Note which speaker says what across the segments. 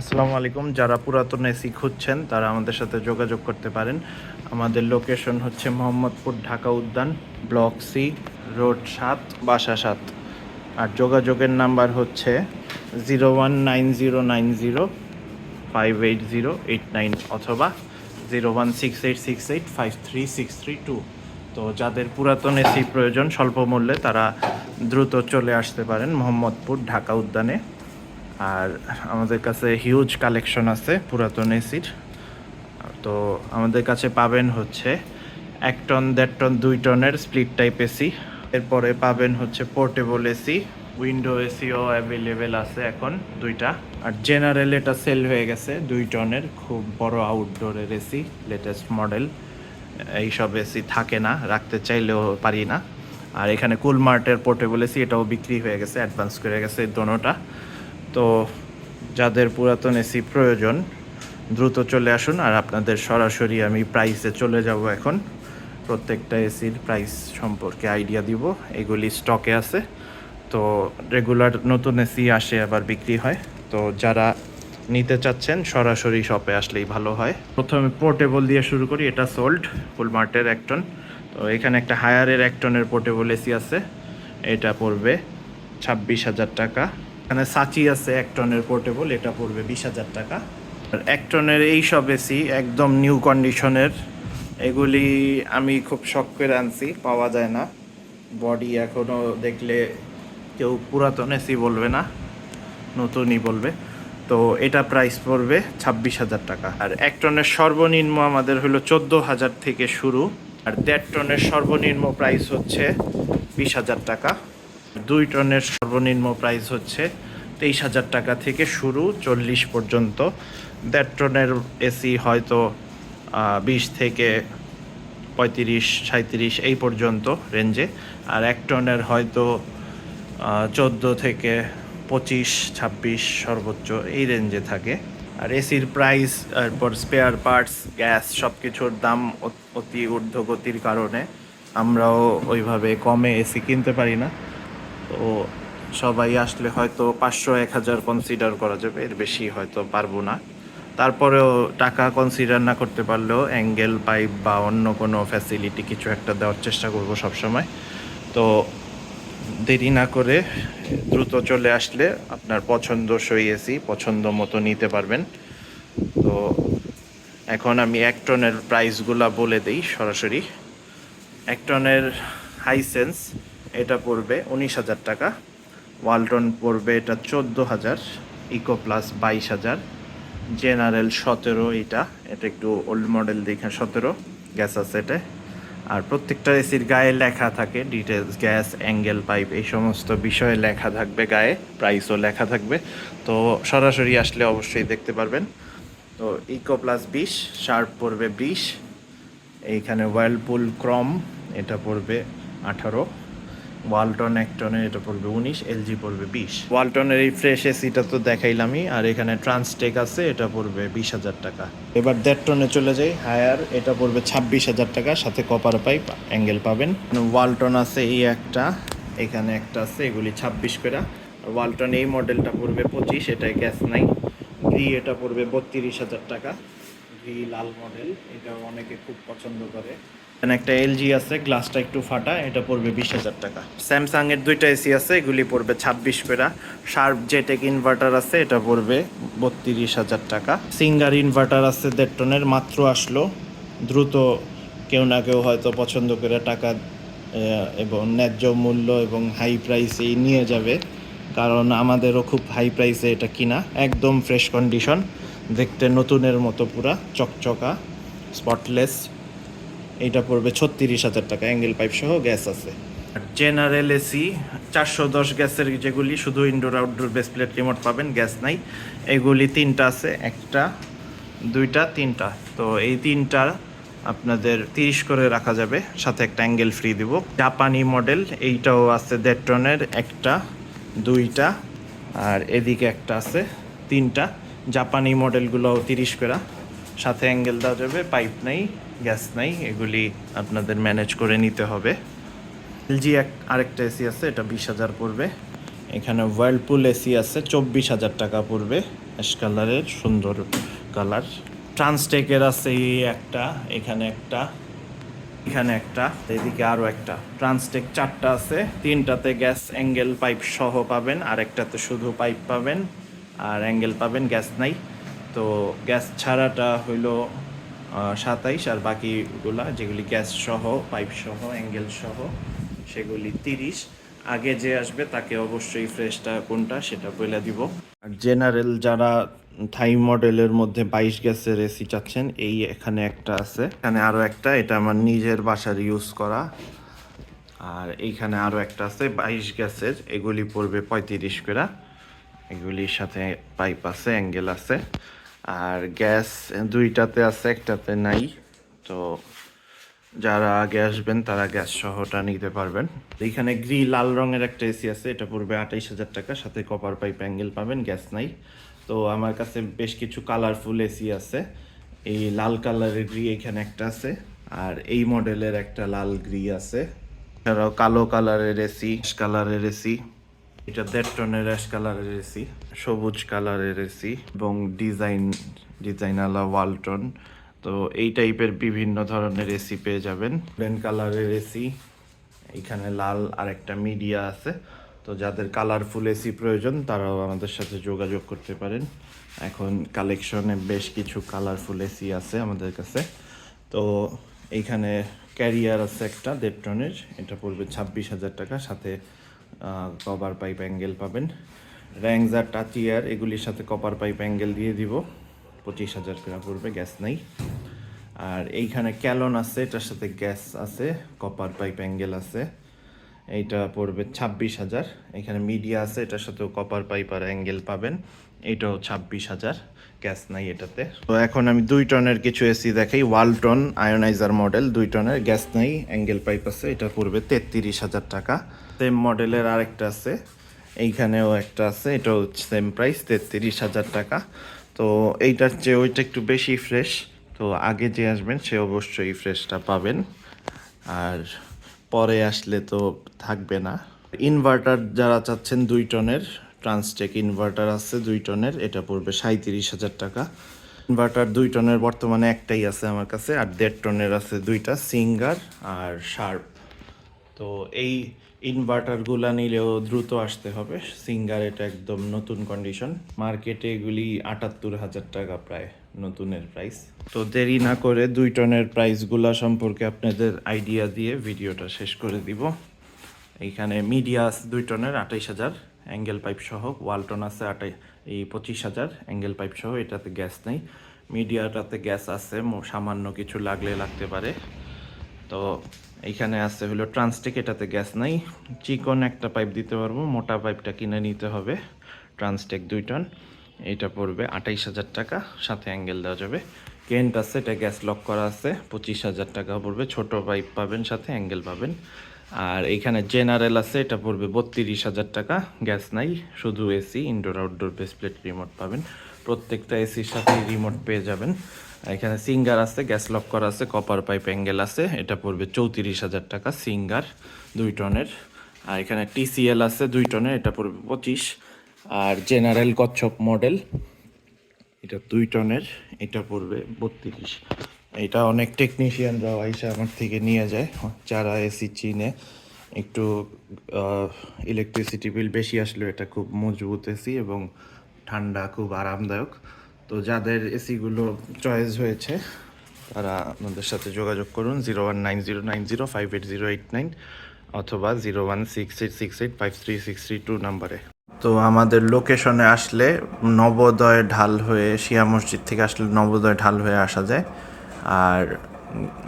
Speaker 1: আসসালামু আলাইকুম। যারা পুরাতন এসি খুঁজছেন, তারা আমাদের সাথে যোগাযোগ করতে পারেন। আমাদের লোকেশন হচ্ছে মোহাম্মদপুর ঢাকা উদ্যান, ব্লক সি, রোড সাত, বাসা সাত। আর যোগাযোগের নাম্বার হচ্ছে zero one nine zero nine zero five eight zero eight nine অথবা zero one six eight six eight five three six three two. তো যাদের পুরাতন এসি প্রয়োজন, স্বল্প মূল্যে তারা দ্রুত চলে আসতে পারেন মোহাম্মদপুর ঢাকা উদ্যানে। আর আমাদের কাছে হিউজ কালেকশন আছে, পুরাতন এসির তো আমাদের কাছে পাবেন হচ্ছে এক টন, দেড় টন, দুই টনের স্প্লিট টাইপ এসি এরপরে পাবেন হচ্ছে পোর্টেবল এসি উইন্ডো এসিও অ্যাভেলেবেল আছে এখন দুইটা। আর জেনারেল এটা সেল হয়ে গেছে দুই টনের, খুব বড় আউটডোরের এসি লেটেস্ট মডেল এইসব এসি থাকে না, রাখতে চাইলেও পারি না। আর এখানে কুলমার্টের পোর্টেবল এসি এটাও বিক্রি হয়ে গেছে অ্যাডভান্স করে গেছে দোনোটা। তো যাদের পুরাতন এসি প্রয়োজন, দ্রুত চলে আসুন আর আপনাদের সরাসরি আমি প্রাইসে চলে যাব এখন। প্রত্যেকটা এসির প্রাইস সম্পর্কে আইডিয়া দিব, এগুলি স্টকে আছে। তো রেগুলার নতুন এসি আসে আবার বিক্রি হয়। তো যারা নিতে চাচ্ছেন, সরাসরি শপে আসলেই ভালো হয়। প্রথমে পোর্টেবল দিয়ে শুরু করি, এটা সোল্ড ফুলমার্টের একটন তো এখানে একটা হায়ারের একটনের পোর্টেবল এসি আছে। এটা পড়বে ছাব্বিশ হাজার টাকা। এখানে সাচি আছে এক টনের পোর্টেবল এটা পড়বে বিশ হাজার টাকা। আর এক টনের এই সব এসি একদম নিউ কন্ডিশনের এগুলি আমি খুব শখ করে আনছি, পাওয়া যায় না। বডি এখনও দেখলে কেউ পুরাতন এসি বলবে না, নতুনই বলবে। তো এটা প্রাইস পড়বে ছাব্বিশ হাজার টাকা। আর এক টনের সর্বনিম্ন আমাদের হলো চোদ্দ হাজার থেকে শুরু। আর দেড় টনের সর্বনিম্ন প্রাইস হচ্ছে বিশ হাজার টাকা। দুই টনের সর্বনিম্ন প্রাইস হচ্ছে তেইশ হাজার টাকা থেকে শুরু চল্লিশ পর্যন্ত। দেড় টনের এসি হয়তো বিশ থেকে পঁয়ত্রিশ সাঁত্রিশ এই পর্যন্ত রেঞ্জে আর এক টনের হয়তো চোদ্দ থেকে পঁচিশ, ছাব্বিশ সর্বোচ্চ এই রেঞ্জে থাকে। আর এসির প্রাইস তারপর স্পেয়ার পার্টস গ্যাস সব কিছুর দাম অতি ঊর্ধ্বগতির কারণে আমরাও ওইভাবে কমে এসি কিনতে পারি না। তো সবাই আসলে হয়তো পাঁচশো এক হাজার কনসিডার করা যাবে, এর বেশি হয়তো পারব না। তারপরেও টাকা কনসিডার না করতে পারলেও অ্যাঙ্গেল পাইপ বা অন্য কোনো ফ্যাসিলিটি কিছু একটা দেওয়ার চেষ্টা করব সবসময়। তো দেরি না করে দ্রুত চলে আসলে আপনার পছন্দসই এসি পছন্দ মতো নিতে পারবেন। তো এখন আমি এক টনের প্রাইসগুলা বলে দিই সরাসরি। এক টনের হাইসেন্স এটা পড়বে উনিশ হাজার টাকা। ওয়ালটন পড়বে এটা চোদ্দ হাজার ইকো প্লাস বাইশ হাজার। জেনারেল সতেরো এটা এটা একটু ওল্ড মডেল দেখে সতেরো গ্যাস আছে এটা। আর প্রত্যেকটা এসির গায়ে লেখা থাকে ডিটেলস গ্যাস অ্যাঙ্গেল পাইপ এই সমস্ত বিষয়ে লেখা থাকবে গায়ে প্রাইসও লেখা থাকবে। তো সরাসরি আসলে অবশ্যই দেখতে পারবেন। তো ইকো প্লাস বিশ শার্প পড়বে বিশ, এইখানে ওয়ার্লপুল ক্রম এটা পড়বে আঠারো। ওয়ালটন একটনের এটা পড়বে উনিশ এলজি পড়বে বিশ। ওয়ালটনের এই ফ্রেশ এসিটা তো দেখাইলামই, আর এখানে ট্রান্সটেক আছে, এটা পড়বে বিশ হাজার টাকা। এবার দেড় টনে চলে যাই হায়ার এটা পড়বে ছাব্বিশ হাজার টাকা, সাথে কপার পাইপ অ্যাঙ্গেল পাবেন। ওয়ালটন আছে এই একটা, এখানে একটা আছে, এগুলি ছাব্বিশ করে। ওয়ালটন এই মডেলটা পড়বে পঁচিশ এটায় গ্যাস নাই। গ্রি এটা পড়বে বত্রিশ হাজার টাকা। গ্রি লাল মডেল এটা অনেকে খুব পছন্দ করে। একটা এলজি আছে গ্লাসটা একটু ফাটা, এটা পড়বে বিশ হাজার টাকা। স্যামসাং এর দুইটা এসি আছে, এগুলি পড়বে ছাব্বিশ পেরা। শার্প জেটেক ইনভার্টার আছে, এটা পড়বে বত্রিশ হাজার টাকা। সিঙ্গার ইনভার্টার আছে দেড় টনের, মাত্র আসলো। দ্রুত কেউ না কেউ হয়তো পছন্দ করে টাকা এবং ন্যায্য মূল্য এবং হাই প্রাইসেই নিয়ে যাবে। কারণ আমাদেরও খুব হাই প্রাইসে এটা কিনা। একদম ফ্রেশ কন্ডিশন দেখতে নতুনের মতো পুরা, চকচকা স্পটলেস এইটা পড়বে ছত্রিশ হাজার টাকা অ্যাঙ্গেল পাইপ সহ গ্যাস আছে। আর জেনারেল এসি চারশো দশ গ্যাসের যেগুলি শুধু indoor outdoor base plate remote পাবেন গ্যাস নাই। এগুলি তিনটা আছে, একটা, দুইটা, তিনটা। তো এই তিনটা আপনাদের তিরিশ করে রাখা যাবে, সাথে একটা অ্যাঙ্গেল ফ্রি দিব। জাপানি মডেল এইটাও আছে দেড় টনের একটা, দুইটা, আর এদিকে একটা আছে, তিনটা। জাপানি মডেলগুলোও তিরিশ করে, সাথে অ্যাঙ্গেল দেওয়া যাবে পাইপ নাই। গ্যাস নাই, এগুলি আপনাদের ম্যানেজ করে নিতে হবে। এলজি এক, আরেকটা এসি আছে, এটা বিশ হাজার পড়বে। এখানে ওয়ার্লপুল এসি আছে, চব্বিশ হাজার টাকা পড়বে, অ্যাশ কালারের, সুন্দর কালার। ট্রান্সটেকের আছে এই একটা, এখানে একটা এখানে একটা, এদিকে আরও একটা। ট্রান্সটেক চারটা আছে, তিনটাতে গ্যাস অ্যাঙ্গেল পাইপ সহ পাবেন আর একটাতে শুধু পাইপ পাবেন, আর অ্যাঙ্গেল পাবেন, গ্যাস নাই। তো গ্যাস ছাড়াটা হইল সাতাইশ, আর বাকিগুলা যেগুলি গ্যাস সহ, পাইপ সহ, অ্যাঙ্গেল সহ, সেগুলি তিরিশ। আগে যে আসবে তাকে অবশ্যই ফ্রেশটা কোনটা সেটা বলে দিব। আর জেনারেল যারা থাই মডেলের মধ্যে বাইশ গ্যাসের এসি চাচ্ছেন, এই এখানে একটা আছে। এখানে আরও একটা, এটা আমার নিজের বাসার ইউজ করা। আর এইখানে আরও একটা আছে, বাইশ গ্যাসের, এগুলি পড়বে পঁয়ত্রিশ করে। এগুলির সাথে পাইপ আছে, অ্যাঙ্গেল আছে। আর গ্যাস দুইটাতে আছে, একটাতে নাই। তো যারা আগে আসবেন, তারা গ্যাস সহটা নিতে পারবেন। এইখানে গ্রি লাল রঙের একটা এসি আছে, এটা পড়বে আঠাইশ হাজার টাকা। সাথে কপার পাইপ অ্যাঙ্গেল পাবেন, গ্যাস নাই। তো আমার কাছে বেশ কিছু কালারফুল এসি আছে। এই লাল কালারের গ্রি এখানে একটা আছে, আর এই মডেলের একটা লাল গ্রি আছে। এছাড়াও কালো কালারের এসি কালারের এসি। এটা দেড় টনের অ্যাশ কালারের এসি সবুজ কালারের এসি এবং ডিজাইন, ডিজাইনালা ওয়ালটন তো এই টাইপের বিভিন্ন ধরনের এসি পেয়ে যাবেন। ব্রেন কালারের এসি এইখানে লাল আর একটা মিডিয়া আছে। তো যাদের কালারফুল এসি প্রয়োজন, তারাও আমাদের সাথে যোগাযোগ করতে পারেন। এখন কালেকশনে বেশ কিছু কালারফুল এসি আছে আমাদের কাছে। তো এইখানে ক্যারিয়ার আছে একটা, দেড় টনের। এটা পড়বে ছাব্বিশ হাজার টাকা, সাথে কভার পাইপ অ্যাঙ্গেল পাবেন। র্যাংজার টাচিয়ার এগুলির সাথে কপার পাইপ অ্যাঙ্গেল দিয়ে দিব। পঁচিশ হাজার টাকা পড়বে গ্যাস নাই। আর এইখানে ক্যালন আছে, এটার সাথে গ্যাস আছে কপার পাইপ অ্যাঙ্গেল আছে। এইটা পড়বে ছাব্বিশ হাজার। এখানে মিডিয়া আছে, এটার সাথেও কপার পাইপ আর অ্যাঙ্গেল পাবেন। এটাও ছাব্বিশ হাজার গ্যাস নাই এটাতে। তো এখন আমি দুই টনের কিছু এসি দেখাই ওয়ালটন আয়োনাইজার মডেল দুই টনের গ্যাস নাই অ্যাঙ্গেল পাইপ আছে, এটা পড়বে তেত্রিশ হাজার টাকা। সেম মডেলের আরেকটা আছে, এইখানেও একটা আছে, এটাও সেম প্রাইস তেত্রিশ হাজার টাকা। তো এইটার চেয়ে ওইটা একটু বেশি ফ্রেশ তো আগে যে আসবেন সে অবশ্যই ফ্রেশটা পাবেন। আর পরে আসলে তো থাকবে না। ইনভার্টার যারা চাচ্ছেন দুই টনের ট্রান্সটেক ইনভার্টার আছে দুই টনের, এটা পড়বে সাঁত্রিশ হাজার টাকা। ইনভার্টার দুই টনের বর্তমানে একটাই আছে আমার কাছে, আর দেড় টনের আছে দুইটা সিঙ্গার আর শার্প তো এই ইনভার্টারগুলা নিলেও দ্রুত আসতে হবে। সিঙ্গার এটা একদম নতুন কন্ডিশন মার্কেটে এগুলি আটাত্তর হাজার টাকা প্রায় নতুনের প্রাইস তো দেরি না করে দুই টনের প্রাইসগুলা সম্পর্কে আপনাদের আইডিয়া দিয়ে ভিডিওটা শেষ করে দিব। এইখানে মিডিয়া আছে দুই টনের আঠাইশ হাজার অ্যাঙ্গেল পাইপ সহ ওয়ালটন আছে আটাই এই পঁচিশ হাজার অ্যাঙ্গেল পাইপ সহ, এটাতে গ্যাস নেই। মিডিয়াটাতে গ্যাস আছে সামান্য কিছু লাগলে লাগতে পারে। তো এইখানে আছে হলো ট্রান্সটেক এটাতে গ্যাস নাই। চিকন একটা পাইপ দিতে পারব, মোটা পাইপটা কিনে নিতে হবে। ট্রান্সটেক দুই টন, এটা পড়বে আঠাইশ হাজার টাকা, সাথে অ্যাঙ্গেল দেওয়া যাবে। কেন্ট আছে, এটা গ্যাস লক করা আছে, পঁচিশ হাজার টাকা পড়বে। ছোট পাইপ পাবেন, সাথে অ্যাঙ্গেল পাবেন। আর এইখানে জেনারেল আছে, এটা পড়বে বত্রিশ হাজার টাকা, গ্যাস নাই, শুধু AC, indoor outdoor base plate remote পাবেন। প্রত্যেকটা এসির সাথে রিমোট পেয়ে যাবেন। এখানে সিঙ্গার আছে, গ্যাস লক করা আছে কপার পাইপ অ্যাঙ্গেল আছে। এটা পড়বে চৌত্রিশ হাজার টাকা সিঙ্গার, দুই টনের। আর এখানে টিসিএল আছে, দুই টনের, এটা পড়বে পঁচিশ। আর জেনারেল কচ্ছপ মডেল এটা দুই টনের, এটা পড়বে বত্রিশ। এটা অনেক টেকনিশিয়ানরাও আইসা আমার থেকে নিয়ে যায়, যারা এসি চিনে। একটু ইলেকট্রিসিটি বিল বেশি আসলে এটা খুব মজবুত এসি এবং ঠান্ডা, খুব আরামদায়ক। তো যাদের এসিগুলো চয়েস হয়েছে, তারা আমাদের সাথে যোগাযোগ করুন zero one nine zero nine zero five eight zero eight nine অথবা zero one six eight six eight five three six three two নাম্বারে। তো আমাদের লোকেশনে আসলে নবোদয় ঢাল হয়ে, শিয়া মসজিদ থেকে আসলে নবোদয় ঢাল হয়ে আসা যায়। আর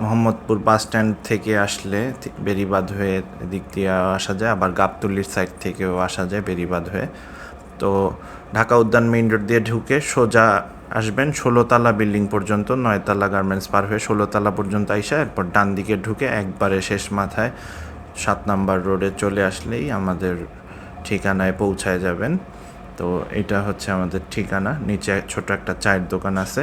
Speaker 1: মোহাম্মদপুর বাস স্ট্যান্ড থেকে আসলে বেরিবাদ হয়ে এদিক দিয়ে আসা যায়, আবার গাবতলির সাইড থেকেও আসা যায় বেরিবাদ হয়ে। তো ঢাকা উদ্যান মেইন রোড দিয়ে ঢুকে সোজা আসবেন ষোলোতলা বিল্ডিং পর্যন্ত, নয়তলা গার্মেন্টস পার হয়ে ষোলোতলা পর্যন্ত আইসা এরপর ডান দিকে ঢুকে একবারে শেষ মাথায় সাত নাম্বার রোডে চলে আসলেই আমাদের ঠিকানায় পৌঁছায় যাবেন। তো এটা হচ্ছে আমাদের ঠিকানা, নিচে ছোট একটা চায়ের দোকান আছে।